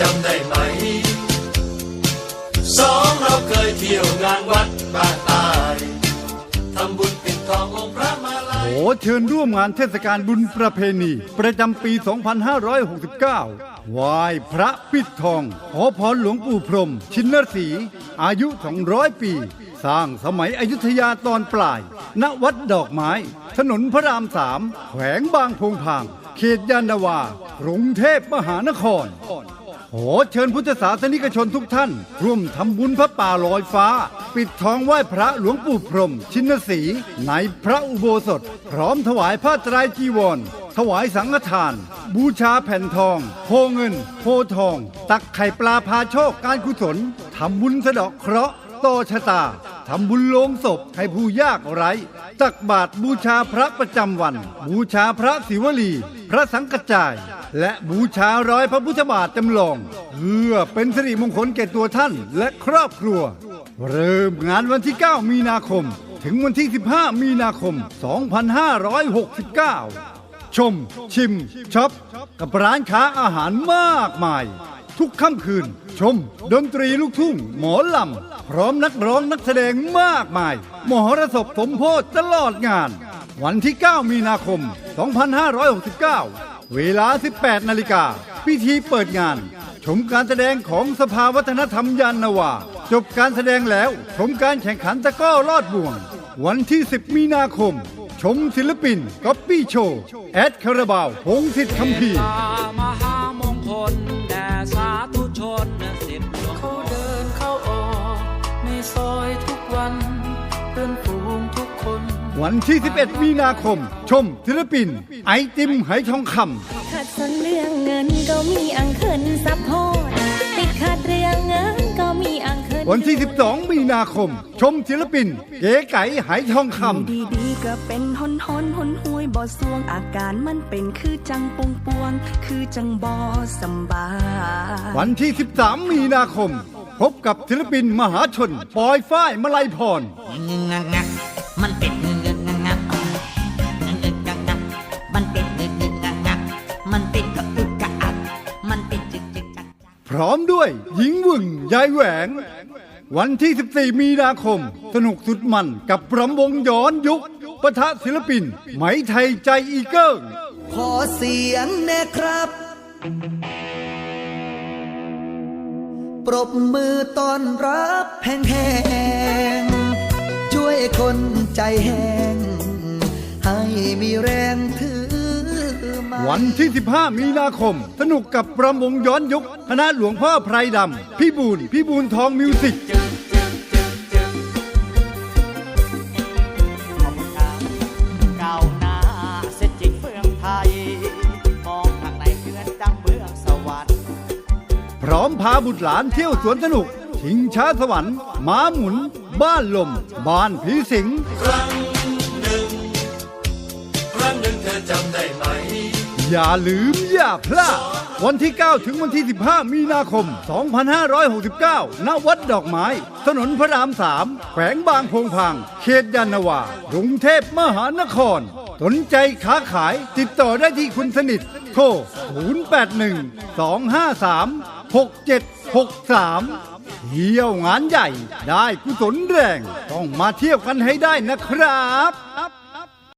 จำได้ไหม สองเราเคยเที่ยวงานวัดบ้านตายทำบุญปิดทององค์พระมาลัยขอเชิญร่วมงานเทศกาลบุญประเพณี ประจำปี 2569ไหว้พระปิดทอง ขอพรหลวงปู่พรม ชินนสี อายุ 200 ปี สร้างสมัยอยุธยาตอนปลาย ณ วัดดอกไม้ ถนนพระรามสาม แขวงบางพงพาง เขตยานาวา กรุงเทพมหานคร ขอเชิญพุทธศาสนิกชนทุกท่าน ร่วมทำบุญพระป่าลอยฟ้า ปิดทองไหว้พระหลวงปู่พรหมชินสีในพระอุโบสถ พร้อมถวายผ้าตรายจีวร ถวายสังฆทาน บูชาแผ่นทองโพเงินโพทอง ตักไข่ปลาพาโชคการกุศลทำบุญสะเดาะเคราะห์ต่อชะตาทำบุญโลงศพให้ผู้ยากไร้ ตักบาตรบูชาพระประจำวัน บูชาพระศิวลี พระสังกจาย และบูชาร้อยพระพุทธบาทจำลอง เพื่อเป็นสิริมงคลแก่ตัวท่านและครอบครัว เริ่มงานวันที่ 9 มีนาคม ถึงวันที่ 15 มีนาคม 2569 ชม ชิมช็อปกับร้านค้าอาหารมากมาย ทุกค่ำคืน ชม ดนตรีลูกทุ่ง หมอลำ พร้อมนักร้องนักแสดงมากมาย มหรสพสมโพธตลอดงาน วันที่ 9 มีนาคม 2569 เวลา 18 นาฬิกา พิธีเปิดงาน ชมการแสดงของสภาวัฒนธรรมยานนาวา จบการแสดงแล้ว ชมการแข่งขันตะก้อลอดบ่วง วันที่ 10 มีนาคม ชมศิลปินก๊อปปี้โชว์แอดคาราบาวพงศิษฐ์คำพีมหามงคลแด่สาธุชนสิบดวงเขาเดินเข้าออกในซอยทุกวันเพื่อนฝู วันที่ 11 มีนาคม ชมศิลปิน ไอติมไหทองคขัดสนเรื่องเงินก็มีอังเคิลซัพพอร์ตติดขัดเรื่องเงินก็มีอังเคิลำวันที่ 12 มีนาคม ชมศิลปิน เก๋ไก่ไหทองคดีดีๆก็เป็นหนหนหนหวยบ่สวงอาการมันเป็นคือจังปวงปวง คือจังบ่สำบายำวันที่ 13 มีนาคม พบกับศิลปินมหาชนปอยฝ้ายมาลัยพรงักงักมันเป็น ร้อมด้วยหญิงวึงยายแหวง วันที่ 14 มีนาคม สนุกสุดมันกับรำวงย้อนยุคปะทะศิลปิน ไหมไทยใจอีเกิ้งขอเสียงแน่ครับ ปรบมือต้อนรับแห้งๆช่วยคนใจแห้ง ให้มีแรงถือ วันที่ 15 มีนาคม สนุกกับรำวงย้อนยุคคณะหลวงพ่อไพรดำพี่บูนพี่บูนทองมิวสิกก้าวหน้าเสร็จจริงเมืองไทยมองทางไหนเพื่อนดังเมืองสวรรค์พร้อมพาบุตรหลานเที่ยวสวนสนุกชิงช้าสวรรค์ม้าหมุน บ้านลม บ้านผีสิง ครั้งหนึ่ง ครั้งหนึ่งเธอจำได้ไหม อย่าลืมอย่าพลาด วันที่ 9 ถึงวันที่ 15 มีนาคม 2569 ณ วัดดอกไม้ ถนนพระราม3แขวงบางพงพาง เขตยานนาวากรุงเทพมหานคร สนใจค้าขายติดต่อได้ที่คุณสนิท โทร 081 253 6763 เที่ยวงานใหญ่ได้กุศลแรง ต้องมาเที่ยวกันให้ได้นะครับ